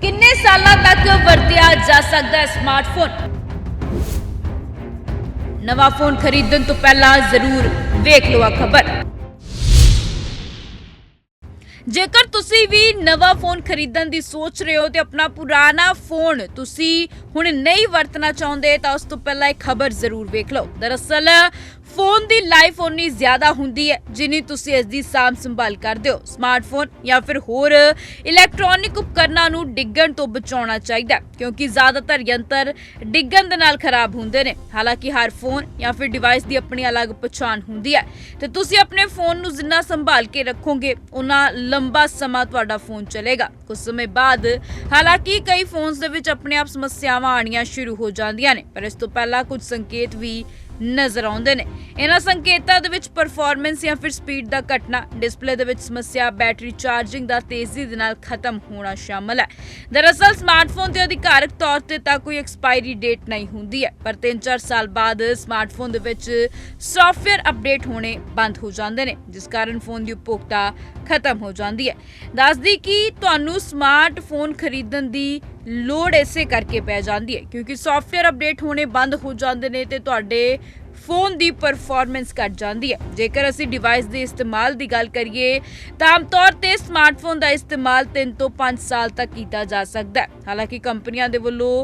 ਕਿੰਨੇ ਸਾਲਾਂ ਤੱਕ ਵਰਤਿਆ ਜਾ ਸਕਦਾ ਹੈ ਸਮਾਰਟਫੋਨ ਨਵਾਂ ਫੋਨ ਖਰੀਦਣ ਤੋਂ ਪਹਿਲਾਂ ਜ਼ਰੂਰ ਵੇਖ ਲਓ ਆ ਖਬਰ। ਜੇਕਰ ਤੁਸੀਂ ਵੀ ਨਵਾਂ ਫੋਨ ਖਰੀਦਣ ਦੀ ਸੋਚ ਰਹੇ ਹੋ ਤੇ ਆਪਣਾ ਪੁਰਾਣਾ ਫੋਨ ਤੁਸੀਂ ਹੁਣ ਨਹੀਂ ਵਰਤਣਾ ਚਾਹੁੰਦੇ, ਤਾਂ ਉਸ ਤੋਂ ਪਹਿਲਾਂ ਇੱਕ ਖਬਰ ਜ਼ਰੂਰ ਵੇਖ ਲਓ। ਦਰਅਸਲ, ਫੋਨ ਦੀ ਲਾਈਫ ਉਨੀ ਜ਼ਿਆਦਾ ਹੁੰਦੀ ਹੈ ਜਿੰਨੀ ਤੁਸੀਂ ਇਸ ਦੀ ਸਾਂਭ ਸੰਭਾਲ ਕਰਦੇ ਹੋ। ਸਮਾਰਟਫੋਨ ਜਾਂ ਫਿਰ ਹੋਰ ਇਲੈਕਟ੍ਰੋਨਿਕ ਉਪਕਰਨਾਂ ਨੂੰ ਡਿੱਗਣ ਤੋਂ ਬਚਾਉਣਾ ਚਾਹੀਦਾ, ਕਿਉਂਕਿ ਜ਼ਿਆਦਾਤਰ ਯੰਤਰ ਡਿੱਗਣ ਦੇ ਨਾਲ ਖਰਾਬ ਹੁੰਦੇ ਨੇ। ਹਾਲਾਂਕਿ ਹਰ ਫੋਨ ਜਾਂ ਫਿਰ ਡਿਵਾਈਸ ਦੀ ਆਪਣੀ ਅਲੱਗ ਪਛਾਣ ਹੁੰਦੀ ਹੈ। ਤੇ ਤੁਸੀਂ ਆਪਣੇ ਫੋਨ ਨੂੰ ਜਿੰਨਾ ਸੰਭਾਲ ਕੇ ਰੱਖੋਗੇ ਉਨਾ ਲੰਬਾ ਸਮਾਂ ਤੁਹਾਡਾ ਫੋਨ ਚੱਲੇਗਾ। ਕੁਝ ਸਮੇਂ ਬਾਅਦ, ਹਾਲਾਂਕਿ ਕਈ ਫੋਨਸ ਦੇ ਵਿੱਚ ਆਪਣੇ ਆਪ ਸਮੱਸਿਆਵਾਂ ਆਣੀਆਂ ਸ਼ੁਰੂ ਹੋ ਜਾਂਦੀਆਂ ਨੇ, ਪਰ ਇਸ ਤੋਂ ਪਹਿਲਾਂ ਕੁਝ ਸੰਕੇਤ ਵੀ ਨਜ਼ਰ ਆਉਂਦੇ ਨੇ। ਇਹਨਾਂ ਸੰਕੇਤਾਂ ਦੇ ਵਿੱਚ ਪਰਫਾਰਮੈਂਸ ਜਾਂ ਫਿਰ ਸਪੀਡ ਦਾ ਘਟਣਾ ਡਿਸਪਲੇ ਦੇ ਵਿੱਚ ਸਮੱਸਿਆ ਬੈਟਰੀ ਚਾਰਜਿੰਗ ਦਾ ਤੇਜ਼ੀ ਦੇ ਨਾਲ ਖਤਮ ਹੋਣਾ ਸ਼ਾਮਲ ਹੈ। ਦਰਅਸਲ ਸਮਾਰਟਫੋਨ ਤੇ ਅਧਿਕਾਰਕ ਤੌਰ ਤੇ ਤਾਂ ਕੋਈ ਐਕਸਪਾਇਰੀ ਡੇਟ ਨਹੀਂ ਹੁੰਦੀ ਹੈ, ਪਰ 3-4 ਸਾਲ ਬਾਅਦ ਸਮਾਰਟਫੋਨ ਦੇ ਵਿੱਚ ਸੌਫਟਵੇਅਰ ਅਪਡੇਟ ਹੋਣੇ ਬੰਦ ਹੋ ਜਾਂਦੇ ਨੇ, ਜਿਸ ਕਾਰਨ ਫੋਨ ਦੀ ਉਪਭੋਗਤਾ ਖਤਮ ਹੋ ਜਾਂਦੀ ਹੈ। ਦੱਸਦੀ ਕਿ ਤੁਹਾਨੂੰ ਸਮਾਰਟਫੋਨ ਖਰੀਦਣ ਦੀ ਲੋੜ ਇਸੇ ਕਰਕੇ ਪੈ ਜਾਂਦੀ ਹੈ, ਕਿਉਂਕਿ ਸੌਫਟਵੇਅਰ ਅਪਡੇਟ ਹੋਣੇ ਬੰਦ ਹੋ ਜਾਂਦੇ ਨੇ ਤੇ ਤੁਹਾਡੇ ਫੋਨ ਦੀ ਪਰਫਾਰਮੈਂਸ ਘਟ ਜਾਂਦੀ ਹੈ। ਜੇਕਰ ਅਸੀਂ ਡਿਵਾਈਸ ਦੇ ਇਸਤੇਮਾਲ ਦੀ ਗੱਲ ਕਰੀਏ, ਤਾਂ ਆਮ ਤੌਰ ਤੇ ਸਮਾਰਟਫੋਨ ਦਾ ਇਸਤੇਮਾਲ 3 ਤੋਂ 5 ਸਾਲ ਤੱਕ ਕੀਤਾ ਜਾ ਸਕਦਾ ਹੈ। ਹਾਲਾਂਕਿ ਕੰਪਨੀਆਂ ਦੇ ਵੱਲੋਂ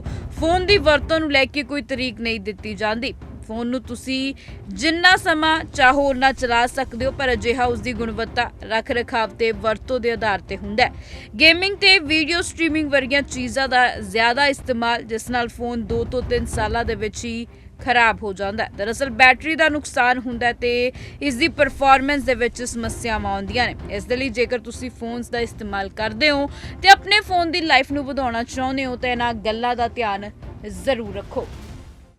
ਫੋਨ ਦੀ ਵਰਤੋਂ ਨੂੰ ਲੈ ਕੇ ਕੋਈ ਤਰੀਕ ਨਹੀਂ ਦਿੱਤੀ ਜਾਂਦੀ। ਫੋਨ ਨੂੰ ਤੁਸੀਂ ਜਿੰਨਾ ਸਮਾਂ ਚਾਹੋ ਉਨਾ ਚਲਾ ਸਕਦੇ ਹੋ, ਪਰ ਅਜਿਹਾ ਉਸ ਦੀ ਗੁਣਵੱਤਾ ਰੱਖ ਰਖਾਵ ਤੇ ਵਰਤੋਂ ਦੇ ਆਧਾਰ ਤੇ ਹੁੰਦਾ ਹੈ। ਗੇਮਿੰਗ ਤੇ ਵੀਡੀਓ ਸਟ੍ਰੀਮਿੰਗ ਵਰਗੀਆਂ ਚੀਜ਼ਾਂ ਦਾ ਜ਼ਿਆਦਾ ਇਸਤੇਮਾਲ, ਜਿਸ ਨਾਲ ਫੋਨ 2 ਤੋਂ 3 ਸਾਲਾਂ ਦੇ ਵਿੱਚ ਹੀ ਖਰਾਬ ਹੋ ਜਾਂਦਾ ਹੈ। ਦਰਅਸਲ ਬੈਟਰੀ ਦਾ ਨੁਕਸਾਨ ਹੁੰਦਾ ਹੈ ਤੇ ਇਸ ਦੀ ਪਰਫਾਰਮੈਂਸ ਦੇ ਵਿੱਚ ਸਮੱਸਿਆਵਾਂ ਆਉਂਦੀਆਂ ਨੇ। ਇਸ ਦੇ ਲਈ ਜੇਕਰ ਤੁਸੀਂ ਫੋਨਸ ਦਾ ਇਸਤੇਮਾਲ ਕਰਦੇ ਹੋ ਤੇ ਆਪਣੇ ਫੋਨ ਦੀ ਲਾਈਫ ਨੂੰ ਵਧਾਉਣਾ ਚਾਹੁੰਦੇ ਹੋ, ਤਾਂ ਇਹਨਾਂ ਗੱਲਾਂ ਦਾ ਧਿਆਨ ਜ਼ਰੂਰ ਰੱਖੋ।